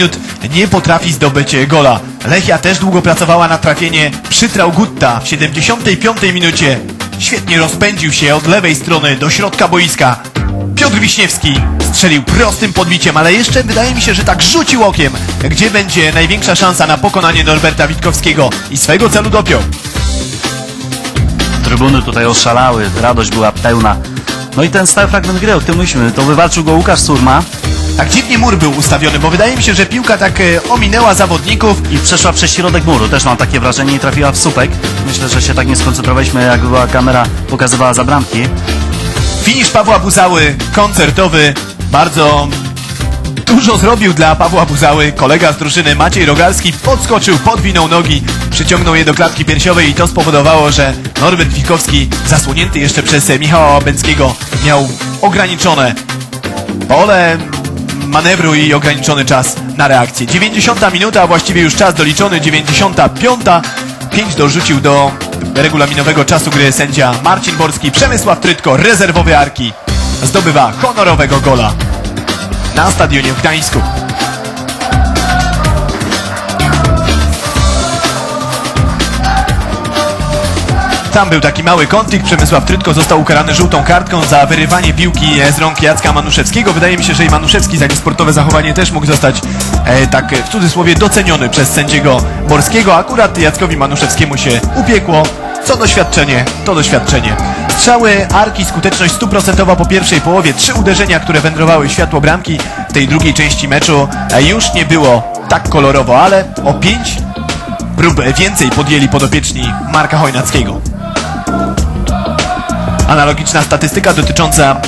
minut nie potrafi zdobyć gola. Lechia też długo pracowała na trafienie. Przytrał Gutta w 75 minucie. Świetnie rozpędził się od lewej strony do środka boiska. Piotr Wiśniewski strzelił prostym podbiciem, ale jeszcze wydaje mi się, że tak rzucił okiem, gdzie będzie największa szansa na pokonanie Norberta Witkowskiego i swego celu dopiął. Trybuny tutaj oszalały, radość była pełna. No i ten stały fragment gry, o którym mówiliśmy, to wywalczył go Łukasz Surma Tak dziwnie mur był ustawiony, bo wydaje mi się, że piłka tak e, ominęła zawodników i przeszła przez środek muru. Też mam takie wrażenie i trafiła w słupek. Myślę, że się tak nie skoncentrowaliśmy, jak była kamera pokazywała za bramki. Finisz Pawła Buzały, koncertowy, bardzo dużo zrobił dla Pawła Buzały. Kolega z drużyny Maciej Rogalski podskoczył, podwinął nogi, przyciągnął je do klatki piersiowej i to spowodowało, że Norbert Wikowski, zasłonięty jeszcze przez Michała Łabęckiego, miał ograniczone pole manewru i ograniczony czas na reakcję. 90 minuta, a właściwie już czas doliczony, 95. 5 dorzucił do regulaminowego czasu gry sędzia Marcin Borski. Przemysław Trytko, rezerwowy Arki, zdobywa honorowego gola na stadionie w Gdańsku. Tam był taki mały konflikt. Przemysław Trytko został ukarany żółtą kartką za wyrywanie piłki z rąk Jacka Manuszewskiego. Wydaje mi się, że i Manuszewski za niesportowe zachowanie też mógł zostać e, tak w cudzysłowie doceniony przez sędziego Borskiego. Akurat Jackowi Manuszewskiemu się upiekło. Co doświadczenie, to doświadczenie. Strzały Arki, skuteczność stuprocentowa po pierwszej połowie. Trzy uderzenia, które wędrowały światło bramki w tej drugiej części meczu. E, już nie było tak kolorowo, ale o pięć prób więcej podjęli podopieczni Marka Chojnackiego. Analogiczna statystyka dotycząca